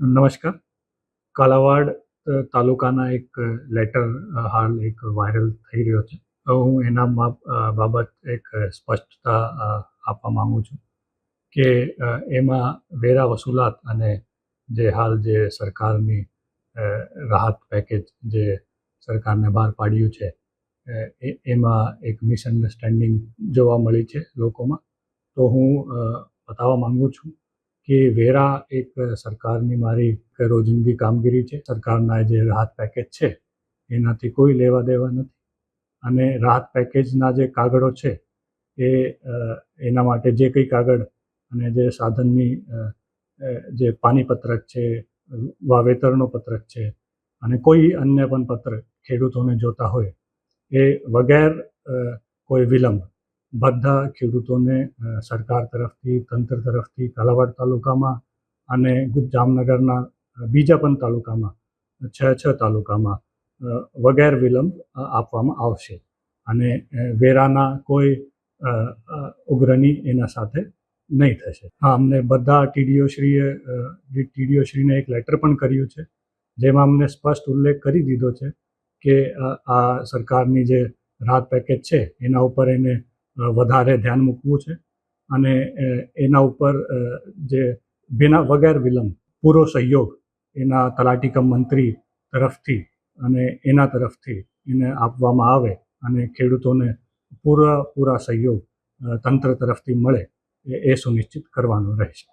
નમસ્કાર. કાલાવાડ તાલુકાના એક લેટર હાલ એક વાયરલ થઈ રહ્યો છે. હું એના બાબત એક સ્પષ્ટતા આપવા માગું છું કે એમાં વેરા વસૂલાત અને જે હાલ જે સરકારની રાહત પેકેજ જે સરકારને બહાર પાડ્યું છે એમાં એક મિસઅન્ડરસ્ટેન્ડિંગ જોવા મળી છે લોકોમાં. તો હું બતાવવા માગું છું કે વેરા એક સરકારની મારી રોજિંદી કામગીરી છે. સરકારના જે રાહત પેકેજ છે, એનાથી કોઈ લેવા દેવા નથી. અને રાહત પેકેજના જે કાગળો છે, એ એના માટે જે કંઈ કાગળ અને જે સાધનની જે પાણીપત્રક છે, વાવેતરનો પત્રક છે અને કોઈ અન્ય પણ પત્ર ખેડૂતોને જોતા હોય, એ વગેર કોઈ વિલંબ બધા ખેડૂતોને સરકાર તરફથી તંત્ર તરફથી કાલાવાડ તાલુકામાં અને જામનગરના બીજા પણ તાલુકામાં છ છ તાલુકામાં વગેર વિલંબ આપવામાં આવશે. અને વેરાના કોઈ અ, એના સાથે નહીં થશે. હા અમને બધા ટીડીઓશ્રીએ ટીડીઓશ્રીને એક લેટર પણ કર્યું છે જેમાં અમને સ્પષ્ટ ઉલ્લેખ કરી દીધો છે કે આ સરકારની જે રાહત પેકેજ છે એના ઉપર એને વધારે ધ્યાન મૂકવું છે. અને એના ઉપર જે બિના વગર વિલંબ, પૂરો સહયોગ એના તલાટીકમ મંત્રી તરફથી અને એના તરફથી એને આપવામાં આવે અને ખેડૂતોને પૂરા પૂરા સહયોગ તંત્ર તરફથી મળે એ એ સુનિશ્ચિત કરવાનું રહેશે.